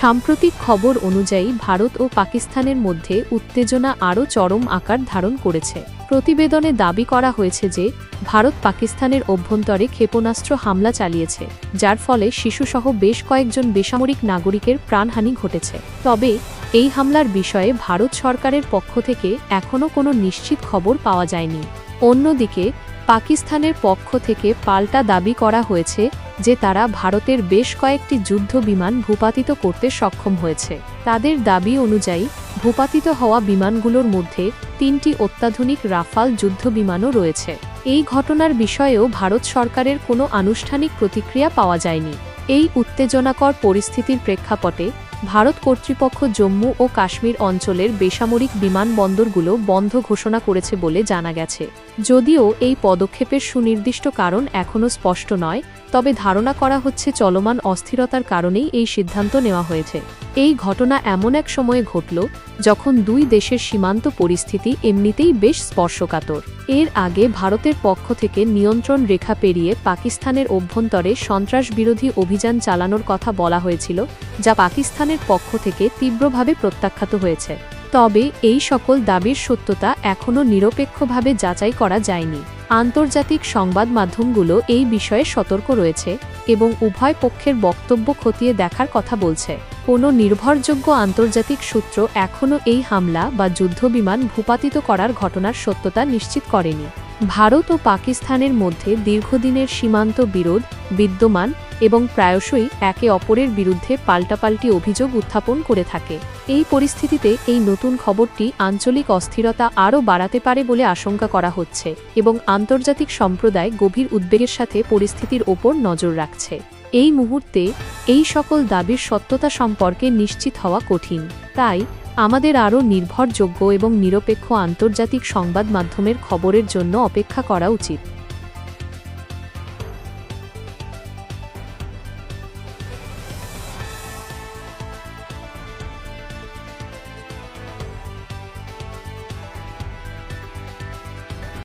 সাম্প্রতিক খবর অনুযায়ী, ভারত ও পাকিস্তানের মধ্যে উত্তেজনা আরও চরম আকার ধারণ করেছে। প্রতিবেদনে দাবি করা হয়েছে যে, ভারত পাকিস্তানের অভ্যন্তরে ক্ষেপণাস্ত্র হামলা চালিয়েছে, যার ফলে শিশুসহ বেশ কয়েকজন বেসামরিক নাগরিকের প্রাণহানি ঘটেছে। তবে, এই হামলার বিষয়ে ভারত সরকারের পক্ষ থেকে এখনও কোনো নিশ্চিত খবর পাওয়া যায়নি। অন্যদিকে পাকিস্তানের পক্ষ থেকে পাল্টা দাবি করা হয়েছে যে তারা ভারতের বেশ কয়েকটি যুদ্ধ বিমান ভূপাতিত করতে সক্ষম হয়েছে। তাদের দাবি অনুযায়ী, ভূপাতিত হওয়া বিমানগুলোর মধ্যে তিনটি অত্যাধুনিক রাফাল যুদ্ধ বিমানও রয়েছে। এই ঘটনার বিষয়েও ভারত সরকারের কোনো আনুষ্ঠানিক প্রতিক্রিয়া পাওয়া যায়নি। এই উত্তেজনাকর পরিস্থিতির প্রেক্ষাপটে ভারত কর্তৃপক্ষ জম্মু ও কাশ্মীর অঞ্চলের বেসামরিক বিমানবন্দরগুলো বন্ধ ঘোষণা করেছে বলে জানা গেছে। যদিও এই পদক্ষেপের সুনির্দিষ্ট কারণ এখনও স্পষ্ট নয়, তবে ধারণা করা হচ্ছে চলমান অস্থিরতার কারণেই এই সিদ্ধান্ত নেওয়া হয়েছে। এই ঘটনা এমন এক সময়ে ঘটল যখন দুই দেশের সীমান্ত পরিস্থিতি এমনিতেই বেশ স্পর্শকাতর। এর আগে ভারতের পক্ষ থেকে নিয়ন্ত্রণ রেখা পেরিয়ে পাকিস্তানের অভ্যন্তরে সন্ত্রাস বিরোধী অভিযান চালানোর কথা বলা হয়েছিল, যা পাকিস্তানের পক্ষ থেকে তীব্রভাবে প্রত্যাখ্যাত হয়েছে। তবে এই সকল দাবির সত্যতা এখনও নিরপেক্ষভাবে যাচাই করা যায়নি। আন্তর্জাতিক সংবাদ মাধ্যমগুলো এই বিষয়ে সতর্ক রয়েছে এবং উভয় পক্ষের বক্তব্য খতিয়ে দেখার কথা বলছে। কোনো নির্ভরযোগ্য আন্তর্জাতিক সূত্র এখনও এই হামলা বা যুদ্ধবিমান ভূপাতিত করার ঘটনার সত্যতা নিশ্চিত করেনি। ভারত ও পাকিস্তানের মধ্যে দীর্ঘদিনের সীমান্ত বিরোধ, বিদ্যমান এবং প্রায়শই একে অপরের বিরুদ্ধে পাল্টাপাল্টি অভিযোগ উত্থাপন করে থাকে। এই পরিস্থিতিতে এই নতুন খবরটি আঞ্চলিক অস্থিরতা আরও বাড়াতে পারে বলে আশঙ্কা করা হচ্ছে এবং আন্তর্জাতিক সম্প্রদায় গভীর উদ্বেগের সাথে পরিস্থিতির ওপর নজর রাখছে। এই মুহূর্তে এই সকল দাবির সত্যতা সম্পর্কে নিশ্চিত হওয়া কঠিন। তাই, আমাদের আরও নির্ভরযোগ্য এবং নিরপেক্ষ আন্তর্জাতিক সংবাদ মাধ্যমের খবরের জন্য অপেক্ষা করা উচিত।